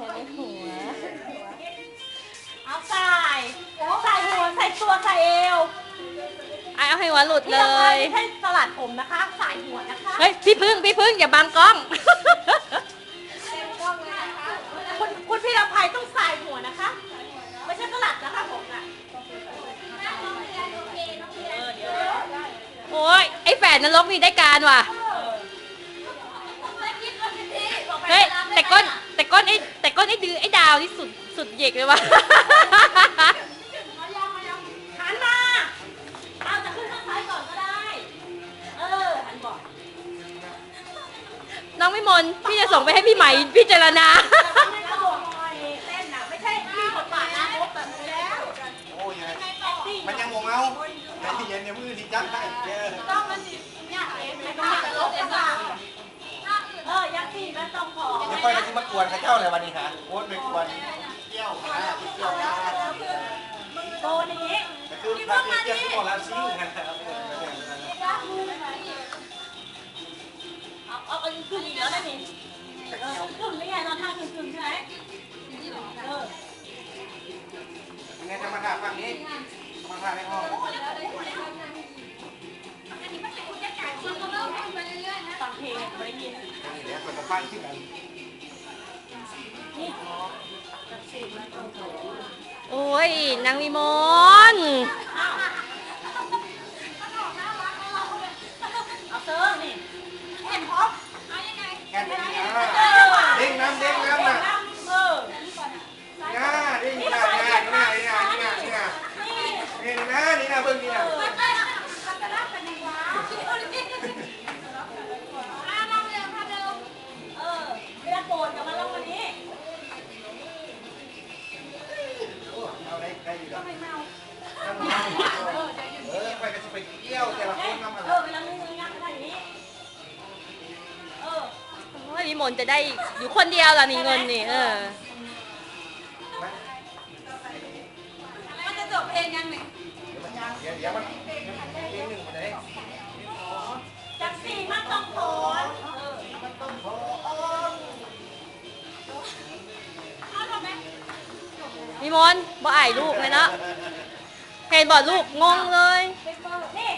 ใช้ในหัว เอาใส่ใส่หัวใส่ตัวใส่เอวอะเอาให้หัวหลุดพี่เลละพายยไม่ใช่สลัดผมนะคะ ใส่หัวนะคะเฮ้ย พี่พึ่ง พี่พึ่งอย่าบังกล้อง คุณคุณพี่ละพายต้องใส่หัวนะคะ ไม่ใช่สลัดนะคะผมน่ะเออเดี๋ยวโอ้ย ไอ้แฝดนรกนี่ได้การว่ะ เฮ้ย แต่ก้น แต่ก้นไอ้แต่ก้นไอ้ดือไอ้ดาวนี่สุดสุดเหยกเลยว่ะ หันมาเอาจะขึ้นข้างซ้ายก่อนก็ได้ เออ หันบอกน้องวิมลพี่จะส่งไปให้พี่ใหม่พิจารณา แต่ไม่กระโดดหน่อยเต้นน่ะ ไม่ใช่มีบทบาทนะครบแบบนี้แล้วโอ้ยยังไงมันยังงงเอาในที่เย็นเนี่ยมือที่จับได้เจอ ต้องมันสิเนี่ยเอง ค่อยได้ที่มากวนข้าเจ้าเลยวันนี้ฮะโอ้ยไปกวนเที่ยวนะเที่ยวนะโตนี้แต่คือรักเที่ยวที่บอกแล้วซิ่งนะครับเอาเอาเอาขึ้นอีกแล้วนะนี่เออขึ้นไม่ไงตอนท่าขึ้นขึ้นใช่ไหมเออยังไงจะมาด่าฝั่งนี้มาด่าในห้องฟังเพลงไม่ได้ยิน โอ้ยนางวิมล โอ้ยวิมลจะได้อยู่คนเดียวล่ะนี่เงินนี่เออมันจะจบเพลงยังเนี่ยเดี๋ยวเดี๋ยวมันเพลงหนึ่งมันจะได้จากสี่มันต้องถอนเออมันต้องโทรเอาหรอแม่วิมลบ่อายลูกเลยเนาะเห็นบ่ลูกงงเลยนี่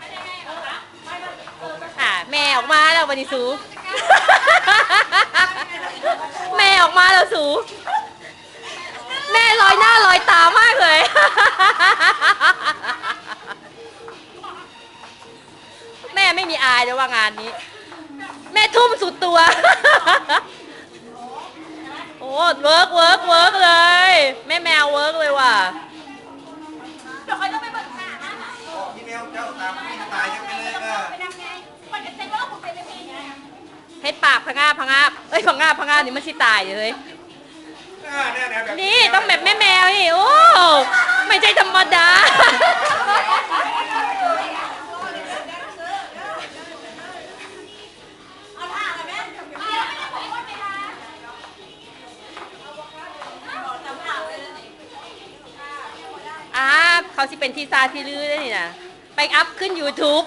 อะไรไงเออนะไปมาเอออะแม่ออกมาแล้ววันนี้สู แม่ออกมาแล้วสู แม่ลอยหน้าลอยตามากเลย แม่ไม่มีอายเลยว่างานนี้ แม่ทุ่มสุดตัว โอ้เวิร์กเวิร์กเวิร์กเลย แม่แมวเวิร์กเลยว่ะ เดี๋ยวเขาจะไปเบิก ให้ปากพะงาบพะงาบเอ้ยพะงาบพะงาบนี่มันสิตายเลย นี่ต้องแบบแม่แมวนี่โอ้ไม่ใช่ธรรมดาเอาท่าอะไรแม่เดี๋ยวไม่ต้องไปว่าไปนะจำท่าไว้เลยนี่อ่าเขาสิเป็นทีซาทีลือได้นี่นะไปอัพขึ้น YouTube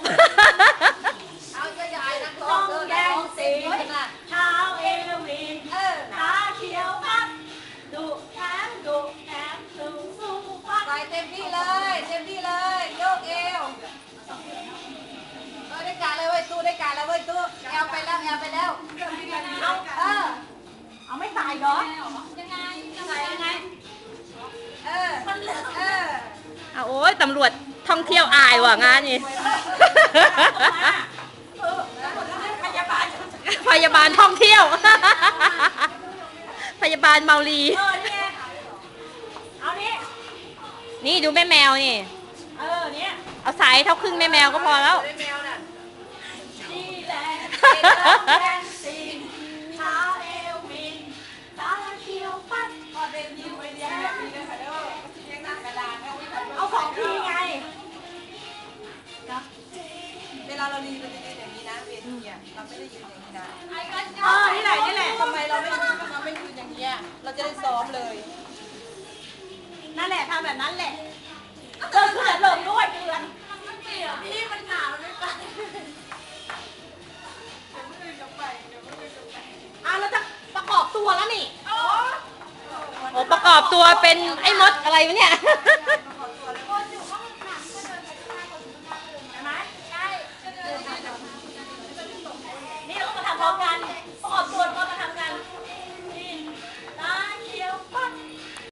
ต้องแย่งสีเท้าเอลวินตาเขียวพัดดุแถมดุแถมสูงสูงพัดใส่เต็มที่เลย เต็มที่เลยโยกเอวเออได้การเลยเว้ยตู้ได้การแล้วเว้ยตู้แอลไปแล้วแอลไปแล้วเอาเออเอาไม่ตายเหรอยังไงยังไงยังไงเออมันเหลือเอออะโอ้ยตำรวจท่องเที่ยวอายว่ะงานนี้ เออพยาบาล พยาบาลท่องเที่ยว พยาบาลเมาลี เออนี่ไงเอานี่นี่ดูแม่แมวนี่ เออเนี่ยเอาสายเท่าครึ่งแม่แมวก็พอแล้วได้แมวน่ะนี่แหละแย่งสีเท้าเอลวินตาเขียวพัดพอเต็มที่ไว้เนี่ยมีเลยค่ะเด้อเรียงหน้ากระดานเอาไว้ก่อนเอาสองทีไง เวลาเราลีเราจะยืนอย่างนี้นะเวทีอะเราไม่ได้ยืนอย่างนี้นะเออนี่แหละนี่แหละทำไมเราไม่เราไม่ยืนอย่างนี้ยเราจะได้ซ้อมเลย นั่นแหละทำแบบนั้นแหละเดินขึ้นเดินลงด้วยเดือนพี่มันหนาวไม่ไปอะเราจะประกอบตัวตัวแล้วนี่โอ้ประกอบตัวเป็นไอ้มดอะไรวะเนี่ย นี่เราก็มาทำ พร้อมกัน